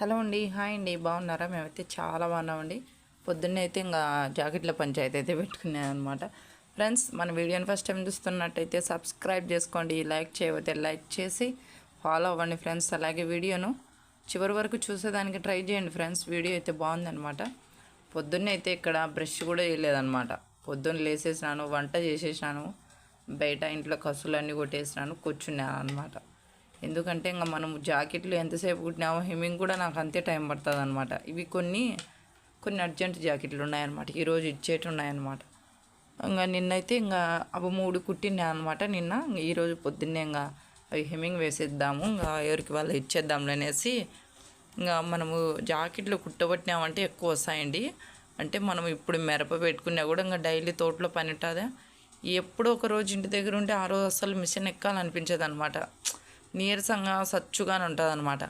Hello అండి. Hi అండి. బాగున్నారా? మేమైతే చాలా బాగున్నామండి. పొద్దున్నే అయితే ఇంకా జాకెట్ల పంచాయతీ అయితే పెట్టుకున్నాను అనమాట ఫ్రెండ్స్ మన వీడియోని ఫస్ట్ టైం చూస్తున్నట్టయితే సబ్స్క్రైబ్ చేసుకోండి లైక్ చేయకపోతే లైక్ చేసి ఫాలో అవ్వండి ఫ్రెండ్స్. అలాగే వీడియోను చివరి వరకు చూసేదానికి ట్రై చేయండి ఫ్రెండ్స్. వీడియో అయితే బాగుందన్నమాట. పొద్దున్నే అయితే ఇక్కడ బ్రష్ కూడా వేయలేదన్నమాట పొద్దున్న లేసేసినాను వంట చేసేసినాను బయట ఇంట్లో కసులన్నీ కొట్టేసినాను కూర్చున్నాను అనమాట ఎందుకంటే ఇంకా మనం జాకెట్లు ఎంతసేపు కుట్టినామో హెమ్మింగ్ కూడా నాకు అంతే టైం పడుతుంది అనమాట ఇవి కొన్ని కొన్ని అర్జెంట్ జాకెట్లు ఉన్నాయన్నమాట. ఈరోజు ఇచ్చేటి ఉన్నాయన్నమాట. ఇంకా నిన్నైతే ఇంకా అవి మూడు కుట్టినా అనమాట నిన్న ఈరోజు పొద్దున్నే ఇంకా అవి హెమ్మింగ్ వేసేద్దాము. ఇంకా ఎవరికి వాళ్ళు ఇచ్చేద్దాంలే అనేసి ఇంకా మనము జాకెట్లు కుట్టబట్టినామంటే ఎక్కువ వస్తాయండి. అంటే మనం ఇప్పుడు మిరప పెట్టుకున్నా కూడా ఇంకా డైలీ తోటలో పని ఉంటుందా. ఎప్పుడో ఒక రోజు ఇంటి దగ్గర ఉంటే ఆ రోజు అసలు మిషన్ ఎక్కాలనిపించేది అనమాట నీరసంగా సచ్చుగానే ఉంటుంది అనమాట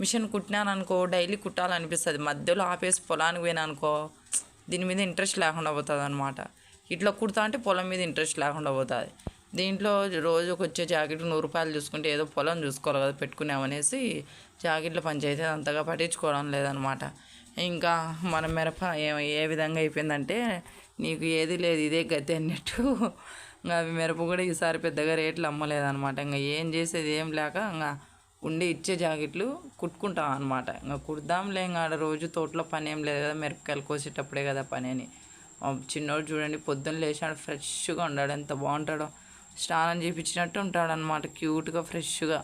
మిషన్ కుట్టినాను అనుకో డైలీ కుట్టాలనిపిస్తుంది. మధ్యలో ఆపేసి పొలానికి పోయినానుకో దీని మీద ఇంట్రెస్ట్ లేకుండా పోతుంది అనమాట ఇట్లా కుడతా అంటే పొలం మీద ఇంట్రెస్ట్ లేకుండా పోతుంది. దీంట్లో రోజుకి వచ్చే జాకెట్ నూరు రూపాయలు చూసుకుంటే ఏదో పొలం చూసుకోవాలి కదా పెట్టుకున్నామనేసి జాకెట్ల పంచాయతీ అంతగా పట్టించుకోవడం లేదనమాట ఇంకా మన మిరప ఏ ఏ విధంగా అయిపోయిందంటే నీకు ఏది లేదు ఇదే గతి అన్నట్టు ఇంకా అవి మిరప కూడా ఈసారి పెద్దగా రేట్లు అమ్మలేదన్నమాట. ఇంకా ఏం చేసేది ఏం లేక ఇంకా ఉండి ఇచ్చే జాకెట్లు కుట్టుకుంటాం అనమాట ఇంకా కుడదాంలే ఇంకా ఆడ రోజు తోటలో పని ఏం లేదు కదా మిరపకాయలు కోసేటప్పుడే కదా పని అని చిన్నోడు చూడండి పొద్దున్న లేచాడు ఫ్రెష్గా ఉన్నాడు. ఎంత బాగుంటాడో. స్నానం చేయించినట్టు ఉంటాడు అనమాట క్యూట్గా ఫ్రెష్గా.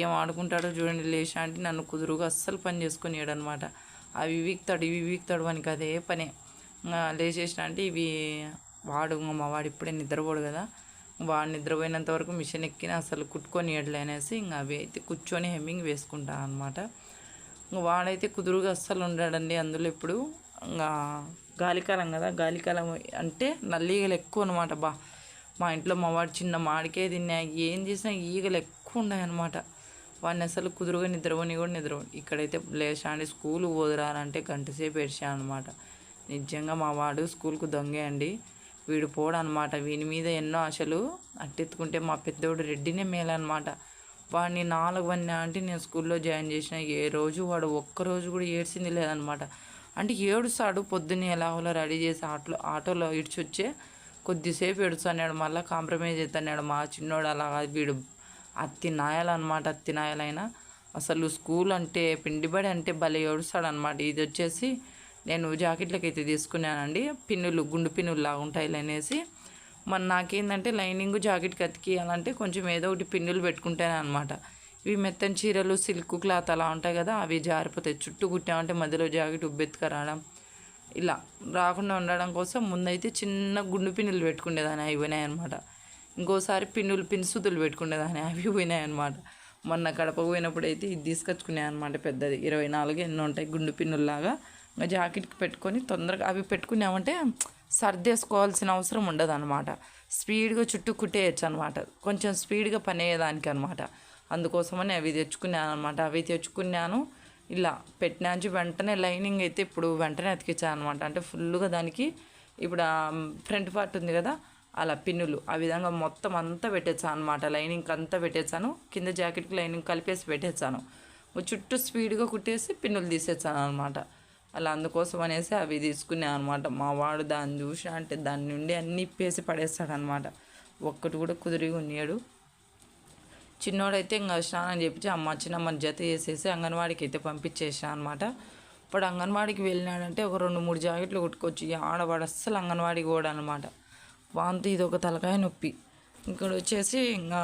ఏం ఆడుకుంటాడో చూడండి. లేచా అంటే నన్ను కుదురుగా అస్సలు పని చేసుకుని అనమాట అవి వీక్తాడు ఇవి వీక్తాడు వానికి అదే పనే. ఇంకా లేచేసిన అంటే ఇవి వాడు ఇంకా మా వాడు ఇప్పుడే నిద్రపోడు కదా. వాడు నిద్రపోయినంత వరకు మిషన్ ఎక్కిన అసలు కుట్టుకొని అనేసి ఇంకా అవి అయితే కూర్చొని హెమ్మింగ్ వేసుకుంటా అనమాట ఇంకా వాడైతే కుదురుగా అస్సలు ఉండడండి. అందులో ఇప్పుడు ఇంకా గాలికాలం కదా. గాలికాలం అంటే నల్లీగలు ఎక్కువ అనమాట బా. మా ఇంట్లో మా వాడు చిన్న మాడికే తిన్నా ఏం చేసినా ఈగలు ఎక్కువ ఉన్నాయన్నమాట వాడిని అసలు కుదురుగా నిద్రపోని కూడా నిద్ర ఇక్కడైతే లేచాండి స్కూల్ పోదురాలంటే గంట సేపు ఏడ్చాను అనమాట నిజంగా మా వాడు స్కూల్కు దొంగే అండి. వీడు పోడు అనమాట వీని మీద ఎన్నో ఆశలు అట్టెత్తుకుంటే మా పెద్దోడు రెడ్డినే మేలనమాట. వాడిని నాలుగు వన్ అంటే నేను స్కూల్లో జాయిన్ చేసిన ఏ రోజు వాడు ఒక్కరోజు కూడా ఏడ్చింది లేదనమాట. అంటే ఏడుస్తాడు పొద్దున్నే ఎలాగోలో రెడీ చేసి ఆటో ఆటోలో ఇడ్చొచ్చే కొద్దిసేపు ఏడుస్తున్నాడు మళ్ళీ కాంప్రమైజ్ అవుతున్నాడు మా చిన్నోడు అలా వీడు అత్తి నాయాలన్నమాట అత్తి నాయాలైనా. అసలు స్కూల్ అంటే పిండిబడి అంటే భలే ఏడుస్తాడనమాట. ఇది వచ్చేసి నేను జాకెట్లకి అయితే తీసుకున్నానండి. పిన్నులు గుండు పిన్నులు లాగా ఉంటాయి అనేసి మరి నాకేంటంటే లైనింగ్ జాకెట్కి అతికియాలంటే కొంచెం ఏదో ఒకటి పిన్నులు పెట్టుకుంటాను అనమాట ఇవి మెత్తని చీరలు సిల్క్ క్లాత్ అలా ఉంటాయి కదా అవి జారిపోతాయి చుట్టూ కుట్టామంటే మధ్యలో జాకెట్ ఉబ్బెత్తుక రావడం. ఇలా రాకుండా ఉండడం కోసం ముందైతే చిన్న గుండు పిన్నులు పెట్టుకునేదాన్ని అవి పోయినాయి అనమాట ఇంకోసారి పిన్నులు పిన్సుతులు పెట్టుకునేదాన్ని అవి పోయినాయి అనమాట మొన్న కడప పోయినప్పుడు అయితే ఇది తీసుకొచ్చుకునే అనమాట పెద్దది. ఇరవై నాలుగు ఎన్నో ఉంటాయి గుండు పిన్నుల్లాగా. జాకెట్కి పెట్టుకొని తొందరగా అవి పెట్టుకున్నామంటే సర్దేసుకోవాల్సిన అవసరం ఉండదు అనమాట స్పీడ్గా చుట్టూ కుట్టేయచ్చు అనమాట కొంచెం స్పీడ్గా పని అయ్యేదానికి అనమాట అందుకోసమని అవి తెచ్చుకున్నాను అనమాట అవి తెచ్చుకున్నాను ఇలా పెట్టినాంచి వెంటనే లైనింగ్ అయితే ఇప్పుడు వెంటనే అతికించాను అనమాట అంటే ఫుల్గా దానికి ఇప్పుడు ఫ్రంట్ పార్ట్ ఉంది కదా అలా పిన్నులు ఆ విధంగా మొత్తం అంతా పెట్టేసాను అనమాట లైనింగ్ అంతా పెట్టేసాను కింద జాకెట్కి లైనింగ్ కలిపేసి పెట్టేసాను చుట్టూ స్పీడ్గా కుట్టేసి పిన్నులు తీసేసాను అనమాట అలా అందుకోసం అనేసి అవి తీసుకున్నాను అనమాట మా వాడు దాన్ని చూసి అంటే దాని నుండి అన్ని ఇప్పేసి పడేస్తాడనమాట ఒక్కటి కూడా కుదిరిగా ఉన్నాడు చిన్నోడైతే ఇంకా స్నానం చేపించి అమ్మ చిన్నమ్మని జత చేసేసి అంగన్వాడికి అయితే పంపించేసాను అనమాట ఇప్పుడు అంగన్వాడికి వెళ్ళినాడంటే ఒక రెండు మూడు జాకెట్లు కొట్టుకొచ్చి ఆడవాడు అస్సలు అంగన్వాడికి కూడా అనమాట వాంతి ఇది ఒక తలకాయ నొప్పి. ఇక్కడ వచ్చేసి ఇంకా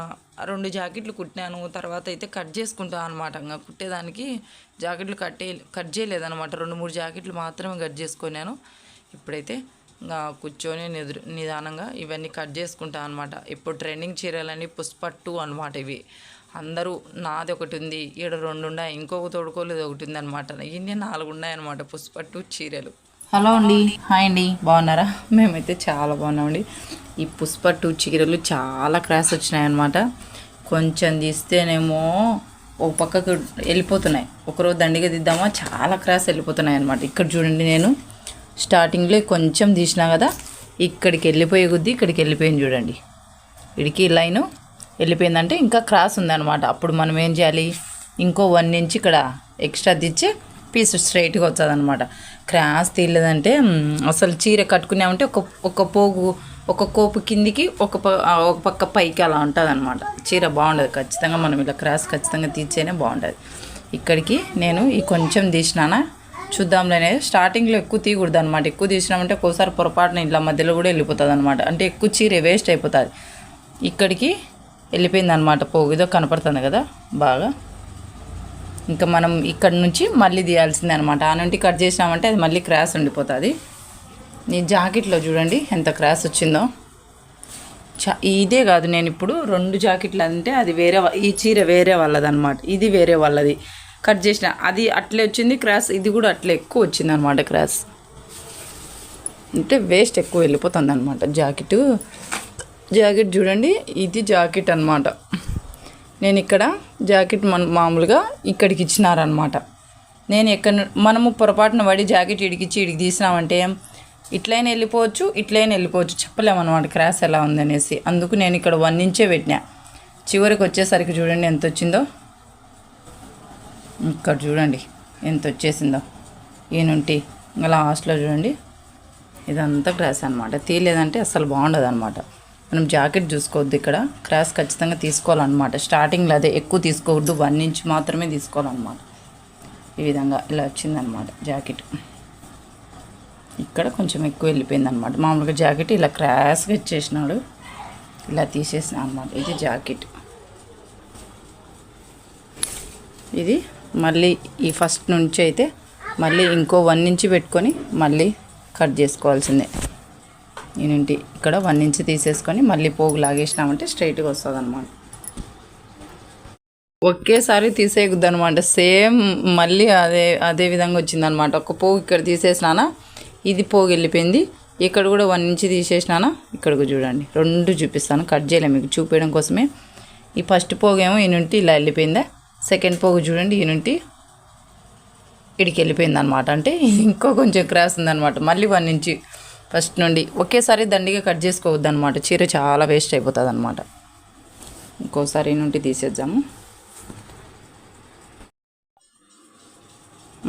రెండు జాకెట్లు కుట్టినాను. తర్వాత అయితే కట్ చేసుకుంటాను అనమాట ఇంకా కుట్టేదానికి జాకెట్లు కట్టే కట్ చేయలేదనమాట రెండు మూడు జాకెట్లు మాత్రమే కట్ చేసుకున్నాను. ఇప్పుడైతే ఇంకా కూర్చొని నిద్ర నిదానంగా ఇవన్నీ కట్ చేసుకుంటాను అనమాట ఇప్పుడు ట్రెండింగ్ చీరలని పుష్పట్టు అనమాట ఇవి. అందరూ నాది ఒకటి ఉంది ఈడ రెండు ఉన్నాయి ఇంకొక తోడుకోలేదు ఒకటి ఉంది అనమాట ఇన్ని నాలుగు ఉన్నాయన్నమాట పుష్పట్టు చీరలు. హలో అండి. హాయ్ అండి. బాగున్నారా? మేమైతే చాలా బాగున్నామండి. ఈ పుష్ప టూ చీరలు చాలా క్రాస్ వచ్చినాయన్నమాట. కొంచెం తీస్తేనేమో ఒక పక్కకు వెళ్ళిపోతున్నాయి. ఒకరోజు దండిగా దిద్దామా? చాలా క్రాస్ వెళ్ళిపోతున్నాయి అనమాట ఇక్కడ చూడండి నేను. స్టార్టింగ్లో కొంచెం తీసినా కదా ఇక్కడికి వెళ్ళిపోయే కొద్దీ ఇక్కడికి వెళ్ళిపోయింది చూడండి. ఇడికి లైను వెళ్ళిపోయిందంటే ఇంకా క్రాస్ ఉందన్నమాట. అప్పుడు మనం ఏం చేయాలి? ఇంకో వన్ ఇంచ్ ఇక్కడ ఎక్స్ట్రా తెచ్చి పీస్ స్ట్రైట్గా వస్తుంది అనమాట క్రాస్ తీయలేదంటే అసలు చీర కట్టుకున్నామంటే ఒక ఒక పోగు ఒక కోపు కిందికి ఒక ప ఒక పక్క పైకి అలా ఉంటుంది అనమాట చీర బాగుండదు ఖచ్చితంగా మనం ఇలా క్రాస్ ఖచ్చితంగా తీర్చేనే బాగుంటుంది ఇక్కడికి నేను ఈ కొంచెం తీసినానా చూద్దాంలేనే స్టార్టింగ్లో ఎక్కువ తీయకూడదు అనమాట ఎక్కువ తీసినామంటే ఒక్కోసారి పొరపాటున ఇట్లా మధ్యలో కూడా వెళ్ళిపోతుంది అనమాట అంటే ఎక్కువ చీర వేస్ట్ అయిపోతుంది. ఇక్కడికి వెళ్ళిపోయింది అనమాట పోగు ఇదో కనపడుతుంది కదా బాగా. ఇంకా మనం ఇక్కడ నుంచి మళ్ళీ తీయాల్సిందే అనమాట ఆ నుండి కట్ చేసినామంటే అది మళ్ళీ క్రాస్ ఉండిపోతుంది. నీ జాకెట్లో చూడండి ఎంత క్రాస్ వచ్చిందో. చా ఇదే కాదు నేను ఇప్పుడు రెండు జాకెట్లు అంటే అది వేరే ఈ చీర వేరే వాళ్ళదనమాట ఇది వేరే వాళ్ళది. కట్ చేసిన అది అట్లే వచ్చింది క్రాస్ ఇది కూడా అట్లే ఎక్కువ వచ్చింది అనమాట క్రాస్. అంటే వేస్ట్ ఎక్కువ వెళ్ళిపోతుంది అనమాట జాకెట్. జాకెట్ చూడండి ఇది జాకెట్ అనమాట నేను ఇక్కడ జాకెట్ మన మామూలుగా ఇక్కడికి ఇచ్చినారనమాట నేను ఎక్కడ మనము పొరపాటున పడి జాకెట్ ఇడికిచ్చి ఇడికి తీసినామంటే ఇట్లయినా వెళ్ళిపోవచ్చు ఇట్లయినా వెళ్ళిపోవచ్చు. చెప్పలేమన్నమాట క్రాస్ ఎలా ఉందనేసి. అందుకు నేను ఇక్కడ వన్ ఇంచే పెట్టినా. చివరికి వచ్చేసరికి చూడండి ఎంత వచ్చిందో ఇక్కడ చూడండి ఎంత వచ్చేసిందో ఈ ఇంకా లాస్ట్లో చూడండి. ఇదంతా క్రాస్ అనమాట తీయలేదంటే అసలు బాగుండదు అనమాట మనం జాకెట్ చూసుకోవద్దు ఇక్కడ. క్రాస్ ఖచ్చితంగా తీసుకోవాలన్నమాట. స్టార్టింగ్లో అదే ఎక్కువ తీసుకోవద్దు వన్ ఇంచ్ మాత్రమే తీసుకోవాలన్నమాట. ఈ విధంగా ఇలా వచ్చిందనమాట జాకెట్. ఇక్కడ కొంచెం ఎక్కువ వెళ్ళిపోయింది అనమాట మామూలుగా జాకెట్ ఇలా క్రాస్గా ఇచ్చేసినాడు. ఇలా తీసేసిన అనమాట ఇది జాకెట్. ఇది మళ్ళీ ఈ ఫస్ట్ నుంచి అయితే మళ్ళీ ఇంకో వన్ ఇంచ్ పెట్టుకొని మళ్ళీ కట్ చేసుకోవాల్సిందే. నేనుంటి ఇక్కడ వన్ ఇంచ్ తీసేసుకొని మళ్ళీ పోగు లాగేసినామంటే స్ట్రైట్గా వస్తుంది అనమాట ఒకేసారి తీసేయకూడదు అనమాట సేమ్ మళ్ళీ అదే అదే విధంగా వచ్చిందనమాట ఒక పోగు ఇక్కడ తీసేసినానా ఇది పోగు వెళ్ళిపోయింది. ఇక్కడ కూడా వన్ ఇంచ్ తీసేసినానా ఇక్కడికి చూడండి. రెండు చూపిస్తాను కట్ చేయలేము మీకు చూపించడం కోసమే. ఈ ఫస్ట్ పోగు ఏమో ఈ ఇలా వెళ్ళిపోయిందా సెకండ్ పోగు చూడండి ఈనుంటి ఇక్కడికి ఇడికి వెళ్ళిపోయింది అనమాట అంటే ఇంకో కొంచెం క్రాస్ ఉందనమాట మళ్ళీ వన్ ఇంచ్ ఫస్ట్ నుండి ఒకేసారి దండిగా కట్ చేసుకోవద్దు అనమాట చీర చాలా వేస్ట్ అయిపోతుంది అనమాట ఇంకోసారి నుండి తీసేద్దాము.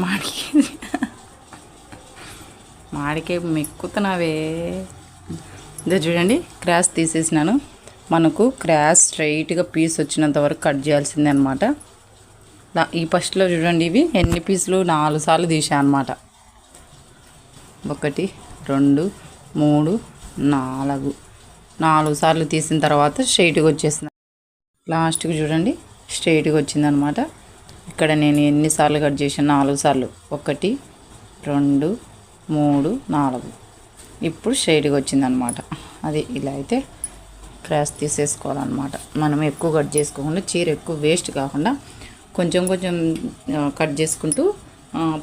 మాడికి మాడికే మెక్కుతున్నావే. ఇదే చూడండి క్రాస్ తీసేసినాను. మనకు క్రాస్ స్ట్రైట్గా పీస్ వచ్చినంత వరకు కట్ చేయాల్సిందే అనమాట ఈ ఫస్ట్లో చూడండి ఇవి ఎన్ని పీసులు? నాలుగు సార్లు తీసాను అనమాట ఒకటి రెండు మూడు నాలుగు. నాలుగు సార్లు తీసిన తర్వాత స్ట్రైట్గా వచ్చేసింది. లాస్ట్కి చూడండి స్ట్రైట్గా వచ్చిందనమాట. ఇక్కడ నేను ఎన్నిసార్లు కట్ చేసాను నాలుగు సార్లు. ఒకటి రెండు మూడు నాలుగు. ఇప్పుడు స్ట్రైట్గా వచ్చిందనమాట. అది ఇలా అయితే క్రాస్ తీసేసుకోవాలన్నమాట. మనం ఎక్కువ కట్ చేసుకోకుండా చీర ఎక్కువ వేస్ట్ కాకుండా కొంచెం కొంచెం కట్ చేసుకుంటూ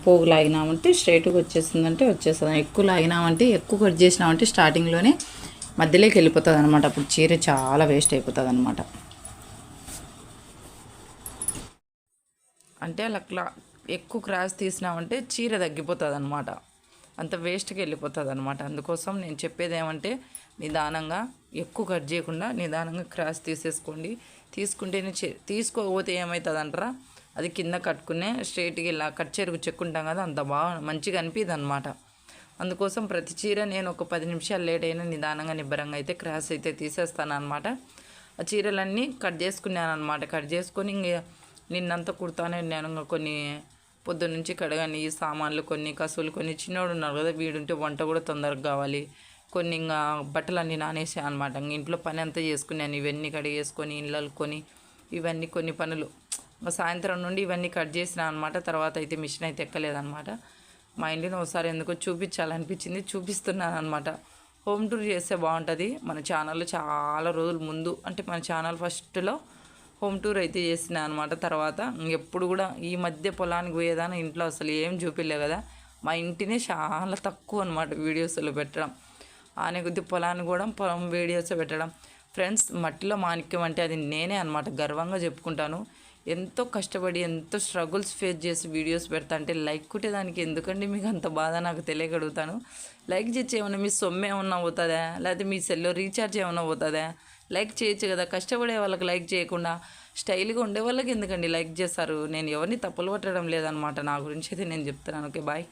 పోగు లాగినామంటే స్ట్రైట్గా వచ్చేసిందంటే వచ్చేస్తుంది. ఎక్కువ లాగినామంటే ఎక్కువ కట్ చేసినామంటే స్టార్టింగ్లోనే మధ్యలోకి వెళ్ళిపోతుంది అనమాట అప్పుడు చీర చాలా వేస్ట్ అయిపోతుంది అనమాట అంటే అలా క్లా- ఎక్కువ క్రాస్ తీసినామంటే చీర తగ్గిపోతుంది అనమాట అంత వేస్ట్కి వెళ్ళిపోతుంది అనమాట అందుకోసం నేను చెప్పేది ఏమంటే నిదానంగా ఎక్కువ కట్ చేయకుండా నిదానంగా క్రాస్ తీసేసుకోండి. తీసుకుంటేనే చే తీసుకోకపోతే ఏమవుతుంది అంటారా అది కింద కట్టుకునే స్ట్రైట్గా ఇలా కట్ చెరుకు చెక్కుంటాం కదా అంత బాగా మంచిగా అనిపిది అనమాట అందుకోసం ప్రతి చీర నేను ఒక పది నిమిషాలు లేట్ అయినా నిదానంగా నిబ్బరంగా అయితే క్రాస్ అయితే తీసేస్తాను అనమాట ఆ చీరలన్నీ కట్ చేసుకున్నాను అనమాట కట్ చేసుకొని ఇంక నిన్నంతా కుడతానే నేను ఇంకా కొన్ని పొద్దున్న నుంచి కడగని ఈ సామాన్లు కొన్ని కసువులు కొన్ని చిన్నోడు ఉన్నారు కదా వీడుంటే వంట కూడా తొందరగా కావాలి. కొన్ని ఇంకా బట్టలన్నీ నానేసాయి అనమాట ఇంట్లో పని అంతా చేసుకున్నాను. ఇవన్నీ కడిగేసుకొని ఇళ్ళలుకొని ఇవన్నీ కొన్ని పనులు. సాయంత్రం నుండి ఇవన్నీ కట్ చేసిన అనమాట తర్వాత అయితే మిషన్ అయితే ఎక్కలేదనమాట మా ఇంటిని ఒకసారి ఎందుకో చూపించాలనిపించింది. చూపిస్తున్నాను అనమాట హోమ్ టూర్ చేస్తే బాగుంటుంది. మన ఛానల్లో చాలా రోజుల ముందు అంటే మన ఛానల్ ఫస్ట్లో హోమ్ టూర్ అయితే చేసిన అనమాట తర్వాత ఎప్పుడు కూడా ఈ మధ్య పొలానికి పోయేదాని ఇంట్లో అసలు ఏం చూపిలే కదా. మా ఇంటినే చాలా తక్కువ అనమాట వీడియోస్లో పెట్టడం. ఆనే కొద్ది పొలాన్ని కూడా పొలం వీడియోస్ పెట్టడం. ఫ్రెండ్స్ మట్టిలో మాణిక్యం అంటే అది నేనే అనమాట గర్వంగా చెప్పుకుంటాను. ఎంతో కష్టపడి ఎంతో స్ట్రగుల్స్ ఫేస్ చేసి వీడియోస్ పెడతా అంటే లైక్ కొట్టేదానికి ఎందుకండి మీకు అంత బాధ నాకు తెలియగలుగుతాను? లైక్ చేసి ఏమైనా మీ సొమ్ము ఏమన్నా పోతుందా? లేకపోతే మీ సెల్లో రీఛార్జ్ ఏమైనా పోతుందా? లైక్ చేయొచ్చు కదా కష్టపడే వాళ్ళకి లైక్ చేయకుండా స్టైల్గా ఉండే వాళ్ళకి ఎందుకండి లైక్ చేస్తారు? నేను ఎవరిని తప్పులు పట్టడం లేదనమాట నా గురించి అయితే నేను చెప్తున్నాను. Okay bye